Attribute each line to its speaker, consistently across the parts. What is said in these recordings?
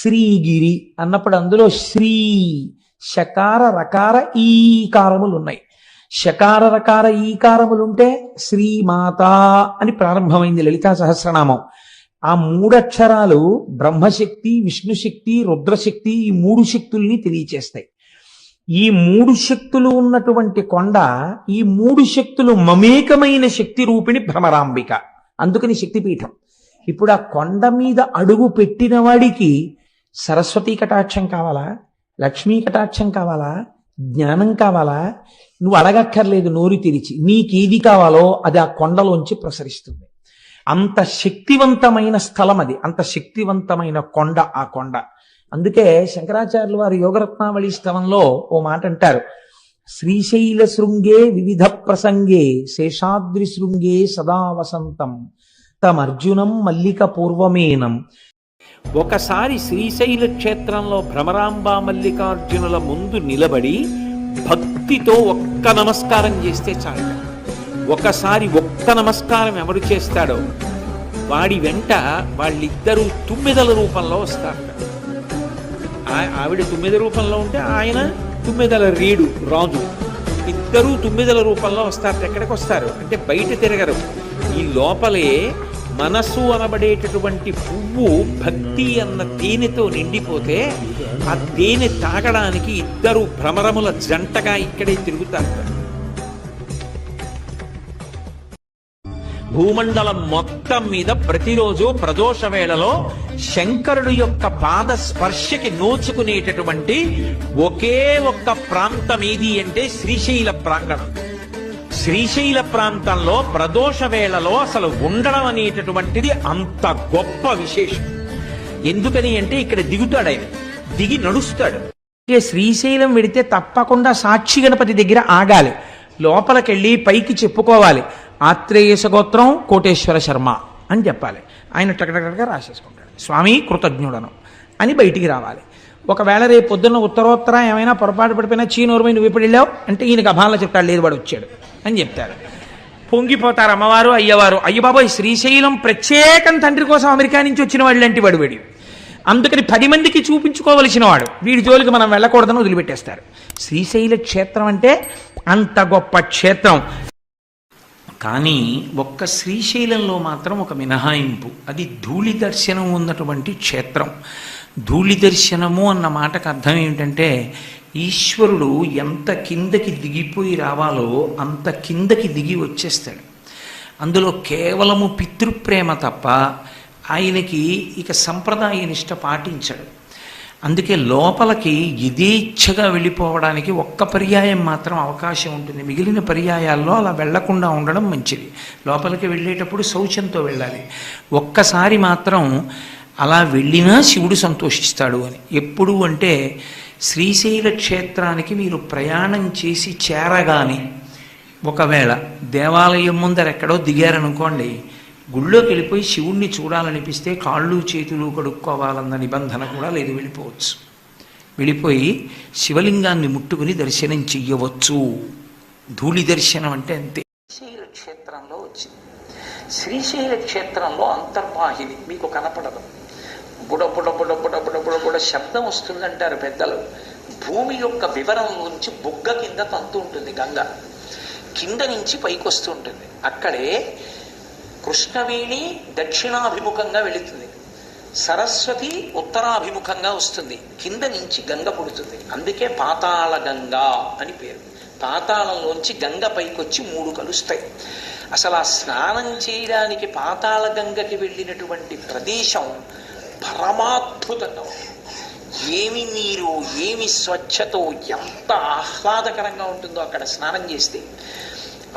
Speaker 1: శ్రీగిరి అన్నప్పుడు అందులో శ్రీ శకార రకార ఈకారములు ఉన్నాయి శకార రకార ఈకారములు ఉంటే శ్రీమాత అని ప్రారంభమైంది లలితా సహస్రనామం. ఆ మూడక్షరాలు బ్రహ్మశక్తి విష్ణుశక్తి రుద్రశక్తి ఈ మూడు శక్తుల్ని తెలియచేస్తాయి. ఈ మూడు శక్తులు ఉన్నటువంటి కొండ ఈ మూడు శక్తులు మమేకమైన శక్తి రూపిణి భ్రమరాంబిక. అందుకని శక్తిపీఠం. ఇప్పుడు ఆ కొండ మీద అడుగు పెట్టిన వాడికి సరస్వతీ కటాక్షం కావాలా? లక్ష్మీ కటాక్షం కావాలా? జ్ఞానం కావాలా? నువ్వు అడగక్కర్లేదు నోరు తెరిచి. నీకేది కావాలో అది ఆ కొండలోంచి ప్రసరిస్తుంది. అంత శక్తివంతమైన స్థలం అది. అంత శక్తివంతమైన కొండ ఆ కొండ. అందుకే శంకరాచార్యులు వారి యోగరత్నావళి స్థలంలో ఓ మాట అంటారు. శ్రీశైల శృంగే వివిధ ప్రసంగే శేషాద్రి శృంగే సదా వసంతం. తమర్జునం మల్లిక పూర్వమేనం. ఒకసారి శ్రీశైల క్షేత్రంలో భ్రమరాంబ మల్లికార్జునుల ముందు నిలబడి భక్తితో ఒక్క నమస్కారం చేస్తే చాలు. ఒకసారి ఒక్క నమస్కారం ఎవరు చేస్తాడో వాడి వెంట వాళ్ళిద్దరూ తుమ్మెదల రూపంలో వస్తారు. ఆవిడ తుమ్మెద రూపంలో ఉంటే ఆయన తుమ్మెదల రీడు రాజు. ఇద్దరూ తుమ్మెదల రూపంలో వస్తారు. ఎక్కడికి వస్తారు అంటే బయట తిరగరు. ఈ లోపలే మనస్సు అనబడేటటువంటి పువ్వు భక్తి అన్న తేనెతో నిండిపోతే ఆ తేనె తాగడానికి ఇద్దరు భ్రమరముల జంటగా ఇక్కడే తిరుగుతారు. భూమండలం మొత్తం మీద ప్రతిరోజు ప్రదోష వేళలో శంకరుడు యొక్క పాద స్పర్శకి నోచుకునేటటువంటి ఒకే ఒక్క ప్రాంతం ఏది అంటే శ్రీశైల ప్రాంగణం. శ్రీశైల ప్రాంతంలో ప్రదోష వేళలో అసలు ఉండడం అనేటటువంటిది అంత గొప్ప విశేషం. ఎందుకని అంటే ఇక్కడ దిగుతాడు ఆయన. దిగి నడుస్తాడు. శ్రీశైలం వెడితే తప్పకుండా సాక్షి గణపతి దగ్గర ఆగాలి. లోపలికెళ్ళి పైకి చెప్పుకోవాలి. ఆత్రేయస గోత్రం కోటేశ్వర శర్మ అని చెప్పాలి. ఆయన టకటకటగా రాసేసుకుంటాడు. స్వామి కృతజ్ఞుడను అని బయటికి రావాలి. ఒకవేళ రేపు పొద్దున్న ఉత్తరోత్తర ఏమైనా పొరపాటు పడిపోయినా చీనూరుమై నువ్వు ఇప్పుడు వెళ్ళావు? అంటే ఈయన అభాల చెప్తాడు లేదు వాడు వచ్చాడు. అని చెప్తారు. పొంగిపోతారు అమ్మవారు అయ్యవారు. అయ్యబాబోయ్ శ్రీశైలం ప్రత్యేకం తండ్రి కోసం అమెరికా నుంచి వచ్చిన వాళ్ళు లాంటి వాడు వీడు. అందుకని పది మందికి చూపించుకోవలసిన వాడు. వీడి జోలికి మనం వెళ్ళకూడదని వదిలిపెట్టేస్తారు. శ్రీశైల క్షేత్రం అంటే అంత గొప్ప క్షేత్రం. కానీ ఒక్క శ్రీశైలంలో మాత్రం ఒక మినహాయింపు. అది ధూళి దర్శనం ఉన్నటువంటి క్షేత్రం. ధూళి దర్శనము అన్న మాటకు అర్థం ఏమిటంటే ఈశ్వరుడు ఎంత కిందకి దిగిపోయి రావాలో అంత కిందకి దిగి వచ్చేస్తాడు. అందులో కేవలము పితృప్రేమ తప్ప ఆయనకి ఇక సంప్రదాయ నిష్ట పాటించాడు. అందుకే లోపలికి యథేచ్ఛగా వెళ్ళిపోవడానికి ఒక్క పర్యాయం మాత్రం అవకాశం ఉంటుంది. మిగిలిన పర్యాయాల్లో అలా వెళ్ళకుండా ఉండడం మంచిది. లోపలికి వెళ్ళేటప్పుడు శౌచంతో వెళ్ళాలి. ఒక్కసారి మాత్రం అలా వెళ్ళినా శివుడు సంతోషిస్తాడు అని. ఎప్పుడు అంటే శ్రీశైల క్షేత్రానికి మీరు ప్రయాణం చేసి చేరగాని ఒకవేళ దేవాలయం ముందర ఎక్కడో దిగారనుకోండి గుళ్ళోకి వెళ్ళిపోయి శివుణ్ణి చూడాలనిపిస్తే కాళ్ళు చేతులు కడుక్కోవాలన్న నిబంధన కూడా లేదు వెళ్ళిపోవచ్చు. వెళ్ళిపోయి శివలింగాన్ని ముట్టుకుని దర్శనం చెయ్యవచ్చు. ధూళి దర్శనం అంటే అంతే. శ్రీశైల క్షేత్రంలో వచ్చింది. శ్రీశైల క్షేత్రంలో అంతర్వాహిని మీకు కనపడదు. బుడ బుడ బుడ కూడా శబ్దం వస్తుందంటారు పెద్దలు. భూమి యొక్క వివరం నుంచి బుగ్గ కింద తంతు ఉంటుంది గంగ. కింద నుంచి పైకి వస్తూ ఉంటుంది. అక్కడే కృష్ణవేణి దక్షిణాభిముఖంగా వెళుతుంది. సరస్వతి ఉత్తరాభిముఖంగా వస్తుంది. కింద నుంచి గంగ పుడుతుంది. అందుకే పాతాళ గంగ అని పేరు. పాతాళంలోంచి గంగ పైకొచ్చి మూడు కలుస్తాయి. అసలు ఆ స్నానం చేయడానికి పాతాళ గంగకి వెళ్ళినటువంటి ప్రదేశం పరమాద్భుతంగా ఏమి నీరు ఏమి స్వచ్ఛతో ఎంత ఆహ్లాదకరంగా ఉంటుందో అక్కడ స్నానం చేస్తే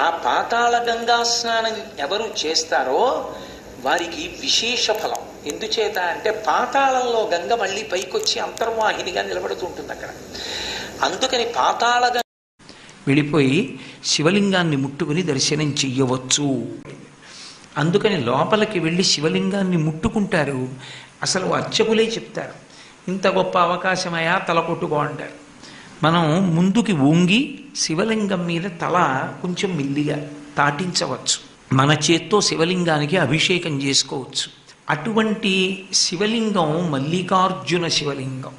Speaker 1: ఆ పాతాళ గంగా స్నానం ఎవరు చేస్తారో వారికి విశేష ఫలం. ఎందుచేత అంటే పాతాళంలో గంగ మళ్ళీ పైకొచ్చి అంతర్వాహినిగా నిలబడుతూ ఉంటుంది అక్కడ. అందుకని పాతాళ గంగ వెళ్ళిపోయి శివలింగాన్ని ముట్టుకుని దర్శనం చెయ్యవచ్చు. అందుకని లోపలికి వెళ్ళి శివలింగాన్ని ముట్టుకుంటారు. అసలు అర్చకులే చెప్తారు. ఇంత గొప్ప అవకాశమయా తల కొట్టుకో అంటారు. మనం ముందుకి వంగి శివలింగం మీద తల కొంచెం మిల్లిగా తాటించవచ్చు. మన చేత్తో శివలింగానికి అభిషేకం చేసుకోవచ్చు.
Speaker 2: అటువంటి శివలింగం మల్లికార్జున శివలింగం.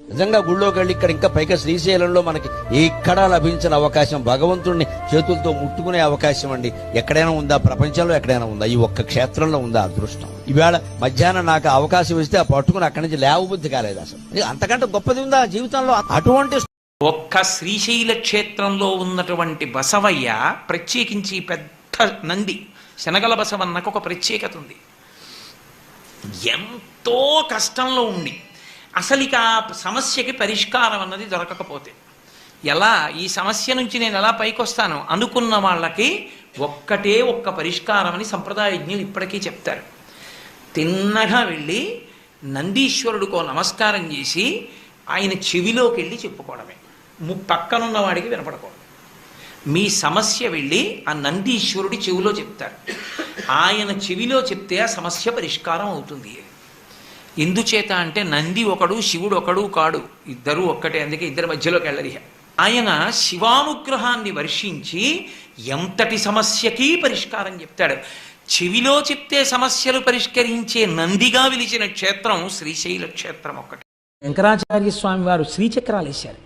Speaker 3: నిజంగా గుళ్ళోకి వెళ్ళి ఇక్కడ ఇంకా పైగా శ్రీశైలంలో మనకి ఎక్కడా లభించిన అవకాశం భగవంతుడిని చేతులతో ముట్టుకునే అవకాశం అండి. ఎక్కడైనా ఉందా? ప్రపంచంలో ఎక్కడైనా ఉందా? ఈ ఒక్క క్షేత్రంలో ఉందా అదృష్టం? ఈవేళ మధ్యాహ్నం నాకు అవకాశం ఇస్తే ఆ పట్టుకుని అక్కడి నుంచి లేవబుద్ధి కాలేదు అసలు. అంతకంటే గొప్పది ఉందా జీవితంలో? అటువంటి
Speaker 2: ఒక్క శ్రీశైల క్షేత్రంలో ఉన్నటువంటి బసవయ్య ప్రత్యేకించి పెద్ద నంది శనగల బసవన్నకు ఒక ప్రత్యేకత ఉంది. ఎంతో కష్టంలో ఉండి అసలు ఇక ఆ సమస్యకి పరిష్కారం అన్నది దొరకకపోతే. ఎలా? ఈ సమస్య నుంచి నేను ఎలా పైకొస్తాను? అనుకున్న వాళ్ళకి ఒక్కటే ఒక్క పరిష్కారం అని సంప్రదాయజ్ఞులు ఇప్పటికీ చెప్తారు. తిన్నగా వెళ్ళి నందీశ్వరుడికో నమస్కారం చేసి ఆయన చెవిలోకి వెళ్ళి చెప్పుకోవడమే. ము పక్కనున్న వాడికి వినపడకూడదు. మీ సమస్య వెళ్ళి ఆ నందీశ్వరుడి చెవిలో చెప్తారు. ఆయన చెవిలో చెప్తే ఆ సమస్య పరిష్కారం అవుతుంది. ఎందుచేత అంటే నంది ఒకడు శివుడు ఒకడు కాడు. ఇద్దరు ఒక్కటే అందుకే ఇద్దరి మధ్యలోకి వెళ్ళరు ఆయన శివానుగ్రహాన్ని వర్షించి ఎంతటి సమస్యకి పరిష్కారం చెప్తాడు. చెవిలో చెప్తే సమస్యలు పరిష్కరించే నందిగా విలిచిన క్షేత్రం శ్రీశైల క్షేత్రం ఒక్కటి.
Speaker 1: శంకరాచార్య స్వామి వారు శ్రీచక్రాలు వేశారు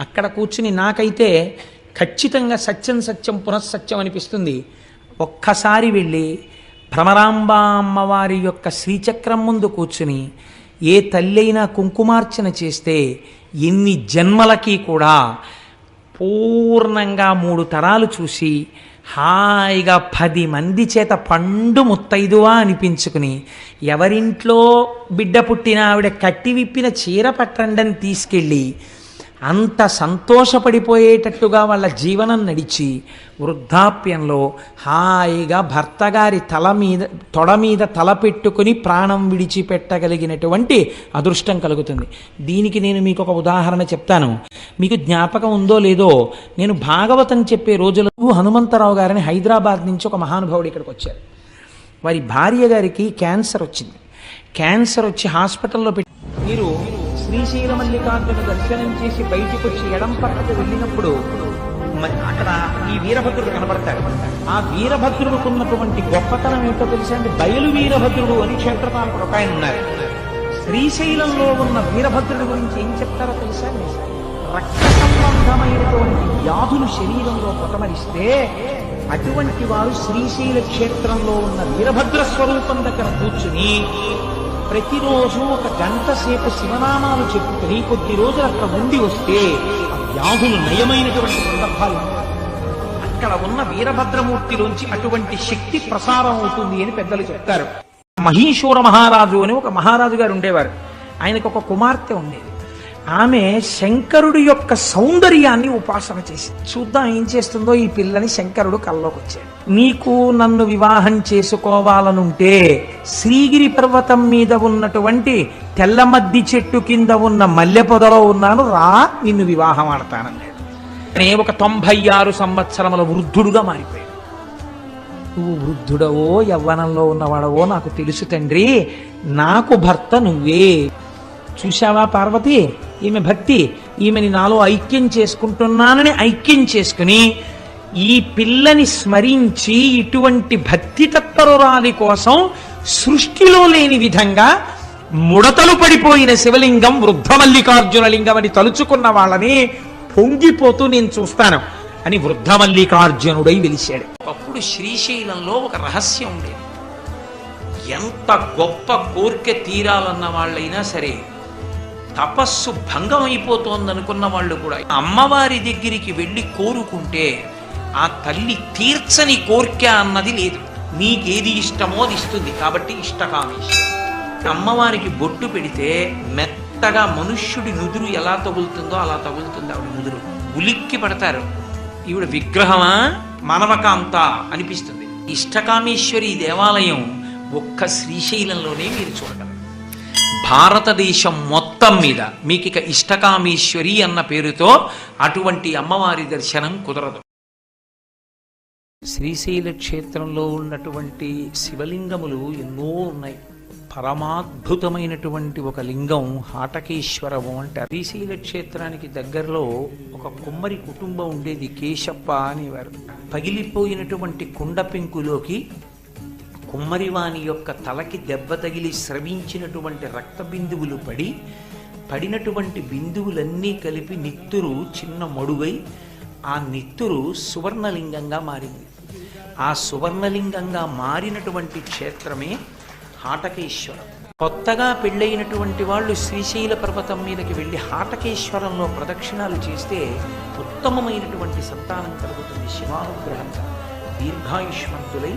Speaker 1: అక్కడ కూర్చుని నాకైతే ఖచ్చితంగా సత్యం సత్యం పునఃసత్యం అనిపిస్తుంది. ఒక్కసారి వెళ్ళి భ్రమరాంబ అమ్మవారి యొక్క శ్రీచక్రం ముందు కూర్చుని ఏ తల్లైనా కుంకుమార్చన చేస్తే ఎన్ని జన్మలకి కూడా పూర్ణంగా మూడు తరాలు చూసి హాయిగా పది మంది చేత పండు ముత్తైదువా అనిపించుకుని ఎవరింట్లో బిడ్డ పుట్టిన ఆవిడ కట్టి విప్పిన చీర పట్టండని తీసుకెళ్ళి అంత సంతోషపడిపోయేటట్టుగా వాళ్ళ జీవనం నడిచి వృద్ధాప్యంలో హాయిగా భర్తగారి తల మీద తొడ మీద తల పెట్టుకుని ప్రాణం విడిచిపెట్టగలిగినటువంటి అదృష్టం కలుగుతుంది. దీనికి నేను మీకు ఒక ఉదాహరణ చెప్తాను. మీకు జ్ఞాపకం ఉందో లేదో నేను భాగవతం చెప్పే రోజులకు హనుమంతరావు గారిని హైదరాబాద్ నుంచి ఒక మహానుభావుడు ఇక్కడికి వచ్చారు. వారి భార్య గారికి క్యాన్సర్ వచ్చింది. క్యాన్సర్ వచ్చి హాస్పిటల్లో పెట్టి మీరు శ్రీశైల మల్లికార్జును దర్శనం చేసి బయటికి వచ్చి ఎడం పక్కకు వెళ్ళినప్పుడు అక్కడ ఈ వీరభద్రుడు కనబడతాడు. ఆ వీరభద్రుడుకున్నటువంటి గొప్పతనం ఏంటో తెలుసా అంటే బయలు వీరభద్రుడు అని క్షేత్రపాలకుడు ఒక ఆయన ఉన్నారు. శ్రీశైలంలో ఉన్న వీరభద్రుడి గురించి ఏం చెప్తారో తెలుసా రక్త సంబంధమైనటువంటి వ్యాధులు శరీరంలో పొటమరిస్తే అటువంటి వారు శ్రీశైల క్షేత్రంలో ఉన్న వీరభద్ర స్వరూపం దగ్గర కూర్చుని ప్రతిరోజు ఒక గంట సేపు శివనామాలు చెప్పుకుని కొద్ది రోజులు అక్కడ ఉండి వస్తే ఆ వ్యాధులు నయమైనటువంటి సందర్భాలు అక్కడ ఉన్న వీరభద్రమూర్తిలోంచి అటువంటి శక్తి ప్రసారం అవుతుంది అని పెద్దలు చెప్తారు. మహీశ్వర మహారాజు అని ఒక మహారాజు గారు ఉండేవారు. ఆయనకు ఒక కుమార్తె ఉండేది. ఆమె శంకరుడి యొక్క సౌందర్యాన్ని ఉపాసన చేసి చూద్దాం ఏం చేస్తుందో ఈ పిల్లని శంకరుడు కల్లోకి వచ్చాడు నీకు నన్ను వివాహం చేసుకోవాలనుంటే శ్రీగిరి పర్వతం మీద ఉన్నటువంటి తెల్లమద్ది చెట్టు కింద ఉన్న మల్లె పొదలో ఉన్నాను. రా నిన్ను వివాహం ఆడతానన్నాడు. నే ఒక తొంభై ఆరు సంవత్సరముల వృద్ధుడుగా మారిపోయాడు. నువ్వు వృద్ధుడవో యవ్వనంలో ఉన్నవాడవో నాకు తెలుసు తండ్రి. నాకు భర్త నువ్వే. చూశావా పార్వతి? ఈమె భక్తి ఈమెని నాలో ఐక్యం చేసుకుంటున్నానని ఐక్యం చేసుకుని ఈ పిల్లని స్మరించి ఇటువంటి భక్తి తత్పరురాలి కోసం సృష్టిలో లేని విధంగా ముడతలు పడిపోయిన శివలింగం వృద్ధమల్లికార్జున లింగం అని తలుచుకున్న వాళ్ళని పొంగిపోతూ నేను చూస్తాను అని వృద్ధమల్లికార్జునుడై వెలిశాడు.
Speaker 2: ఒకప్పుడు శ్రీశైలంలో ఒక రహస్యం ఉండేది. ఎంత గొప్ప కోరిక తీరాలన్న వాళ్ళైనా సరే తపస్సు భంగం అయిపోతోందనుకున్న వాళ్ళు కూడా అమ్మవారి దగ్గరికి వెళ్ళి కోరుకుంటే ఆ తల్లి తీర్చని కోరిక అన్నది లేదు. నీకేది ఇష్టమో అది ఇస్తుంది. కాబట్టి ఇష్టకామేశ్వరి. అమ్మవారికి బొట్టు పెడితే మెత్తగా మనుష్యుడి నుదురు ఎలా తగులుతుందో అలా తగులుతుంది ఆవిడ నుదురు. ఉలిక్కి పడతారు. ఈవిడ విగ్రహమా? మానవకాంత అనిపిస్తుంది. ఇష్టకామేశ్వరి దేవాలయం ఒక్క శ్రీశైలంలోనే మీరు చూడగలరు. భారతదేశం మొత్తం మీద. మీకు ఇక ఇష్టకామేశ్వరి అన్న పేరుతో అటువంటి అమ్మవారి దర్శనం కుదరదు. శ్రీశైల క్షేత్రంలో ఉన్నటువంటి శివలింగములు ఎన్నో ఉన్నాయి. పరమాద్భుతమైనటువంటి ఒక లింగం హాటకేశ్వరము అంటారు శ్రీశైల క్షేత్రానికి దగ్గరలో ఒక కుమ్మరి కుటుంబం ఉండేది కేశప్ప అనేవారు. పగిలిపోయినటువంటి కుండ పెంకులోకి
Speaker 4: కుమ్మరివాని యొక్క తలకి దెబ్బ తగిలి స్రవించినటువంటి రక్త బిందువులు పడి పడినటువంటి బిందువులన్నీ కలిపి నిత్తురు చిన్న మడుగై ఆ నిత్తురు సువర్ణలింగంగా మారింది. ఆ సువర్ణలింగంగా మారినటువంటి క్షేత్రమే హాటకేశ్వరం. కొత్తగా పెళ్ళైనటువంటి వాళ్ళు శ్రీశైల పర్వతం మీదకి వెళ్ళి హాటకేశ్వరంలో ప్రదక్షిణాలు చేస్తే ఉత్తమమైనటువంటి సంతానం కలుగుతుంది శివానుగ్రహంగా దీర్ఘాయుష్మంతులై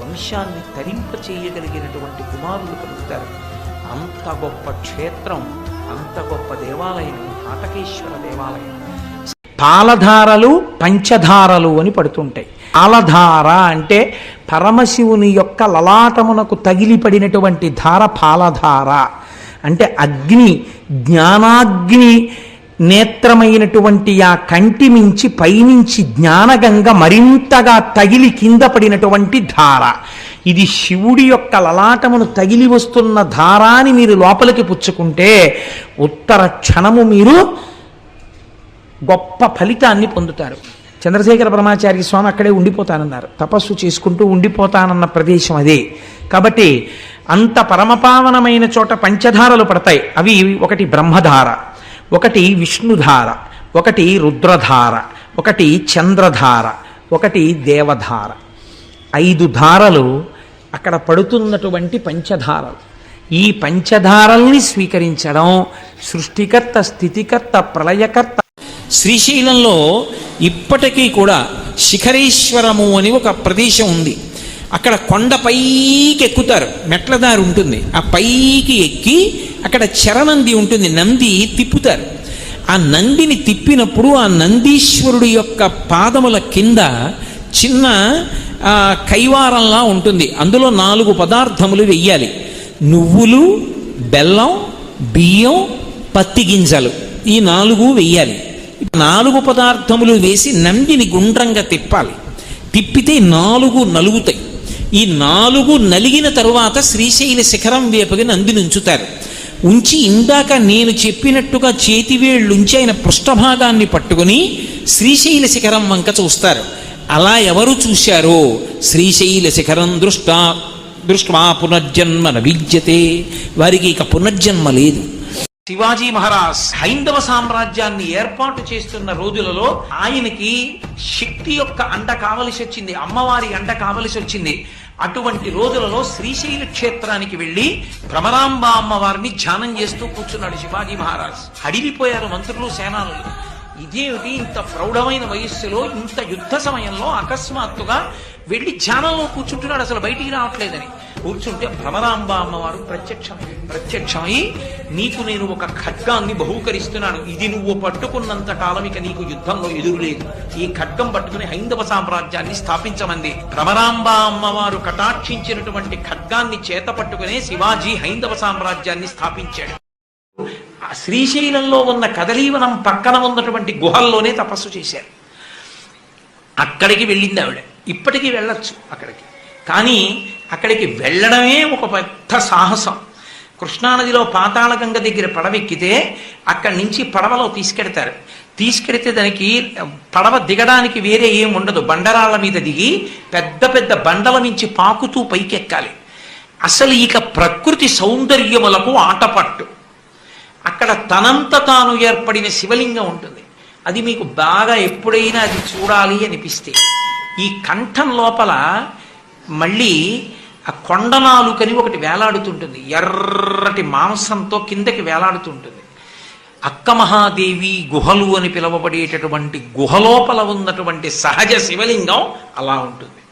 Speaker 4: వంశాన్ని తరింప చేయగలిగినటువంటి కుమారులు కలుగుతారు. అంత గొప్ప క్షేత్రం అంత గొప్ప దేవాలయం హాటకేశ్వర దేవాలయం. పాలధారలు పంచధారలు అని పడుతుంటాయి. పాలధార అంటే పరమశివుని యొక్క లలాటమునకు తగిలిపడినటువంటి ధార పాలధార. అంటే అగ్ని జ్ఞానాగ్ని నేత్రమైనటువంటి ఆ కంటి మించి పైనుంచి జ్ఞానగంగ మరింతగా తగిలి కింద పడినటువంటి ధార. ఇది శివుడి యొక్క లలాటమును తగిలి వస్తున్న ధారాని మీరు లోపలికి పుచ్చుకుంటే ఉత్తర క్షణము మీరు గొప్ప ఫలితాన్ని పొందుతారు. చంద్రశేఖర బ్రహ్మాచార్య స్వామి అక్కడే ఉండిపోతానన్నారు. తపస్సు చేసుకుంటూ ఉండిపోతానన్న ప్రదేశం అదే. కాబట్టి అంత పరమపావనమైన చోట పంచధారలు పడతాయి. అవి ఒకటి బ్రహ్మధార ఒకటి విష్ణుధార ఒకటి రుద్రధార ఒకటి చంద్రధార ఒకటి దేవధార. ఐదు ధారలు అక్కడ పడుతున్నటువంటి పంచధారలు. ఈ పంచధారల్ని స్వీకరించడం సృష్టికర్త స్థితికర్త ప్రళయకర్త.
Speaker 1: శ్రీశైలంలో ఇప్పటికీ కూడా శిఖరేశ్వరము అని ఒక ప్రదేశం ఉంది. అక్కడ కొండ పైకి ఎక్కుతారు. మెట్ల దారి ఉంటుంది. ఆ పైకి ఎక్కి అక్కడ చరనంది ఉంటుంది. నంది తిప్పుతారు. ఆ నందిని తిప్పినప్పుడు ఆ నందీశ్వరుడి యొక్క పాదముల కింద చిన్న కైవారంలా ఉంటుంది. అందులో నాలుగు పదార్థములు వెయ్యాలి. నువ్వులు బెల్లం బియ్యం పత్తి గింజలు. ఈ నాలుగు వెయ్యాలి. నాలుగు పదార్థములు వేసి నందిని గుండ్రంగా తిప్పాలి. తిప్పితే నాలుగు నలుగుతాయి. ఈ నాలుగు నలిగిన తరువాత శ్రీశైల శిఖరం వేపకి నందిని ఉంచుతారు. ఉంచి ఇందాక నేను చెప్పినట్టుగా చేతివేళ్ళుంచి ఆయన పృష్ఠభాగాన్ని పట్టుకుని శ్రీశైల శిఖరం వంక చూస్తారు. అలా ఎవరు చూశారో శ్రీశైల శిఖరం దృష్ట దృష్ట్వా పునర్జన్మ న విద్యతే వారికి ఇక పునర్జన్మ లేదు. శివాజీ మహారాజ్ హైందవ సామ్రాజ్యాన్ని ఏర్పాటు చేస్తున్న రోజులలో ఆయనకి శక్తి యొక్క అండ కావలసి వచ్చింది అమ్మవారి అండ కావలసి వచ్చింది. అటువంటి రోజులలో శ్రీశైల క్షేత్రానికి వెళ్ళి భ్రమరాంబ అమ్మవారిని ధ్యానం చేస్తూ కూర్చున్నాడు శివాజీ మహారాజ్. అడిగిపోయారు మంత్రులు సేనానులు. ఇదేమిటి ఇంత ప్రౌఢమైన వయస్సులో ఇంత యుద్ధ సమయంలో అకస్మాత్తుగా వెళ్ళి ధ్యానంలో కూర్చుంటున్నాడు? అసలు బయటికి రావట్లేదని. కూర్చుంటే భ్రమరాంబ అమ్మవారు ప్రత్యక్షమై ప్రత్యక్షమై నీకు నేను ఒక ఖడ్గాన్ని బహూకరిస్తున్నాను. ఇది నువ్వు పట్టుకున్నంత కాలం ఇక నీకు యుద్ధంలో ఎదురులేదు. ఈ ఖడ్గం పట్టుకుని హైందవ సామ్రాజ్యాన్ని స్థాపించమంది. భ్రమరాంబ అమ్మవారు కటాక్షించినటువంటి ఖడ్గాన్ని చేత పట్టుకునే శివాజీ హైందవ సామ్రాజ్యాన్ని స్థాపించాడు. శ్రీశైలంలో ఉన్న కదలీవనం పక్కన ఉన్నటువంటి గుహల్లోనే తపస్సు చేశారు. అక్కడికి వెళ్ళింది ఆవిడ. ఇప్పటికీ వెళ్ళొచ్చు అక్కడికి. కానీ అక్కడికి వెళ్ళడమే ఒక పెద్ద సాహసం. కృష్ణానదిలో పాతాళగంగ దగ్గర పడవెక్కితే అక్కడి నుంచి పడవలో తీసుకెడతారు. తీసుకెడితే దానికి పడవ దిగడానికి వేరే ఏం ఉండదు. బండరాళ్ళ మీద దిగి పెద్ద పెద్ద బండల నుంచి పాకుతూ పైకెక్కాలి. అసలు ఇక ప్రకృతి సౌందర్యములకు ఆటపట్టు. అక్కడ తనంత తాను ఏర్పడిన శివలింగం ఉంటుంది. అది మీకు బాగా ఎప్పుడైనా అది చూడాలి అనిపిస్తే. ఈ కంఠం లోపల మళ్ళీ ఆ కొండనాలుకని ఒకటి వేలాడుతుంటుంది. ఎర్రటి మాంసంతో కిందకి వేలాడుతుంటుంది. అక్క మహాదేవి గుహలు అని పిలువబడేటటువంటి గుహలోపల ఉన్నటువంటి సహజ శివలింగం అలా ఉంటుంది.